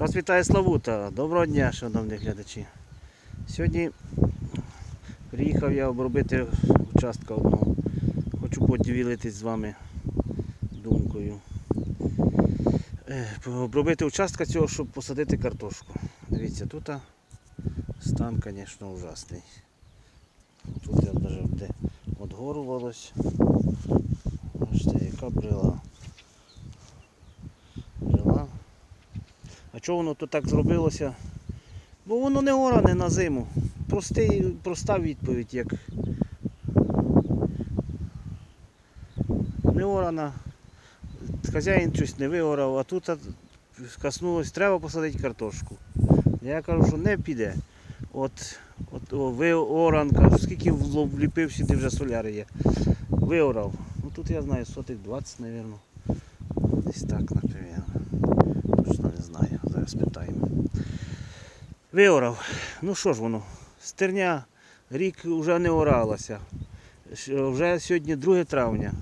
Вас вітає Славута. Доброго дня, шановні глядачі. Сьогодні приїхав я обробити участка одного. Хочу поділитись з вами думкою. Е, Обробити участка цього, щоб посадити картошку. Дивіться, тут стан, звісно, ужасний. Тут я навіть де отгорувалось. Бачите, яка. Брила. А чого воно то так зробилося? Бо воно не оране на зиму. Простий, проста відповідь, як не орана. Хазяїн щось не виорав, а тут коснулось, треба посадити картошку. Я кажу, що не піде. От, от о, виоранка, скільки вло- вліпив сюди вже соляри є. Виорав. Ну тут я знаю, сотих 20, мабуть. Десь так, наприклад. Не знаю, зараз питаємо. Виорав. Ну що ж воно? Стерня, рік вже не оралася. Вже сьогодні 2 травня.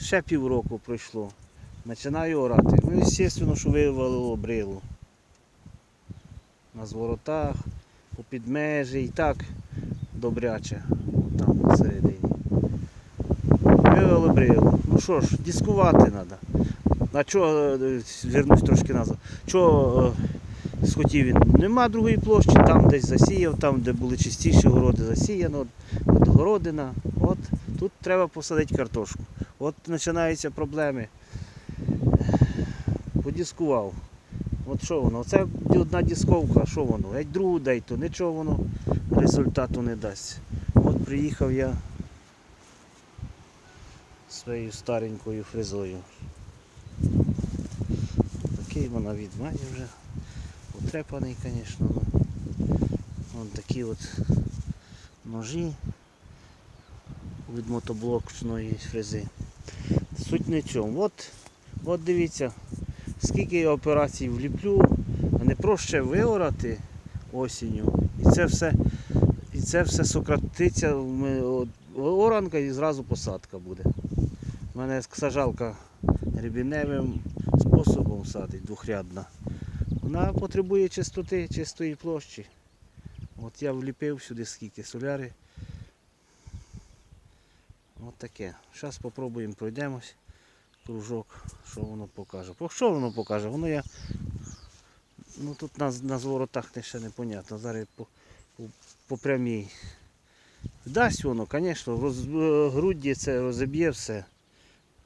Ще півроку пройшло. Починаю орати. Ну, звісно, що вивалило брилу. На зворотах, по підмежі і так добряче. Там всередині. Вивели брилу. Ну що ж, дискувати треба. А чого, е, звернусь трошки назад, чого е, схотів він? Нема другої площі, там десь засіяв, там, де були чистіші городи засіяно, от, городина. От тут треба посадити картошку. От починаються проблеми. Подіскував. От що воно? Це одна дисковка, що воно? Геть другу дай, то нічого воно результату не дасть. От приїхав я своєю старенькою фрезою. Вона від має вже. Потрепаний, звісно. Ну. Вон такі от ножі від мотоблокчної фрези. Суть не чому. От, от дивіться, скільки я операцій вліплю, а не проще виорати осінню. І це все, і це все сократиться, оранка і зразу посадка буде. У мене сажалка гребіневим способом садить двохрядна. Вона потребує чистоти, чистої площі. От я вліпив сюди скільки соляри. От таке. Зараз спробуємо пройдемось. Кружок, що воно покаже. Що воно покаже? Воно я. Ну тут на, на зворотах ще не понятно. Зараз по, по, по прямій. Дасть воно, звісно, роз, грудді це розіб'є все.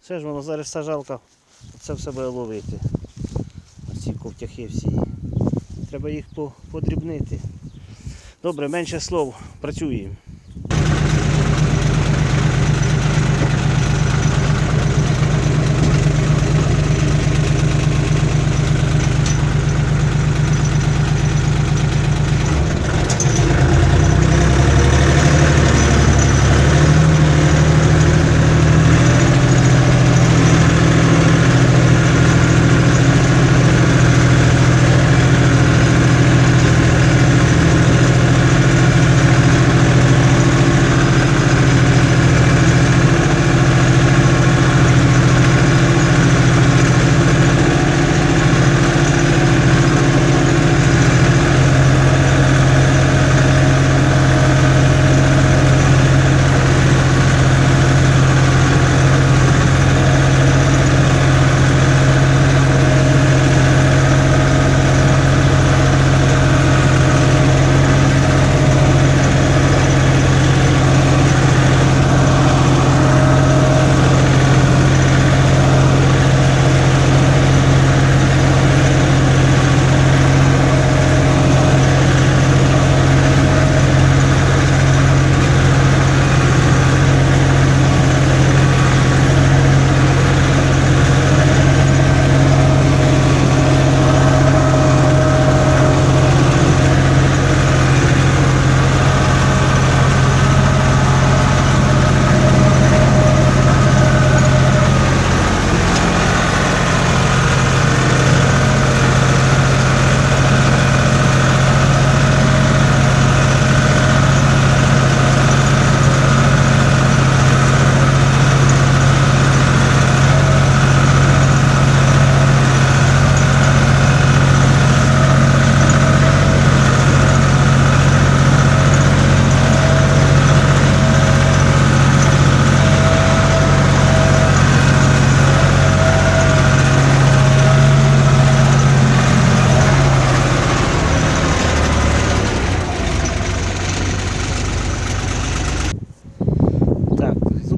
Все ж воно зараз сажалка, це все буде ловити. Ці ковтяхи всі. Треба їх подрібнити. Добре, менше слов, працюємо.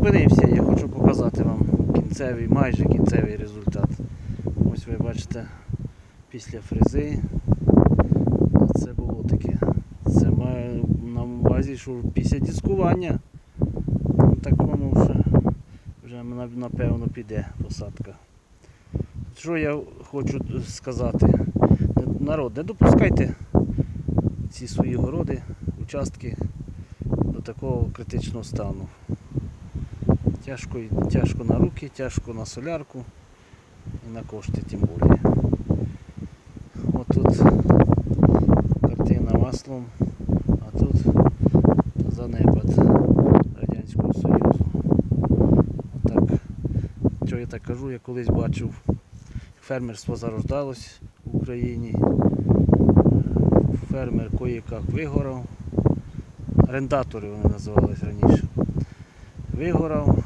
зупинився, я хочу показати вам кінцевий, майже кінцевий результат. Ось ви бачите після фрези. Це було таке. Це має на увазі, що після дискування ну, такому вже вже напевно піде посадка. Що я хочу сказати? Народ, не допускайте ці свої городи, участки до такого критичного стану. Тяжко, тяжко на руки, тяжко на солярку і на кошти тим більше. От тут картина маслом, а тут занепад Радянського Союзу. Отак. Що я так кажу, я колись бачив, фермерство зарождалось в Україні. Фермер кое-як вигорав. Орендатори вони називались раніше. Вигорав.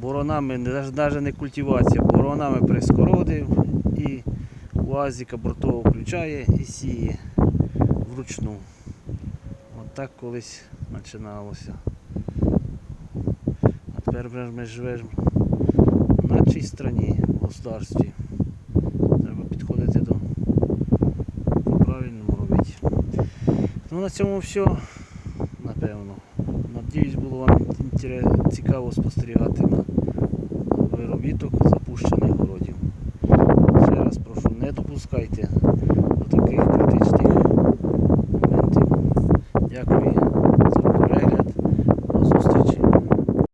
Боронами, навіть не культивація, боронами прискородив і УАЗіка бортового включає і сіє вручну. От так колись починалося. А тепер ми живемо в нашій страні, в государстві. Треба підходити до по-правильному робити. Ну на цьому все. Надіюсь, було вам цікаво спостерігати на виробіток запущених городів. Ще раз прошу, не допускайте до таких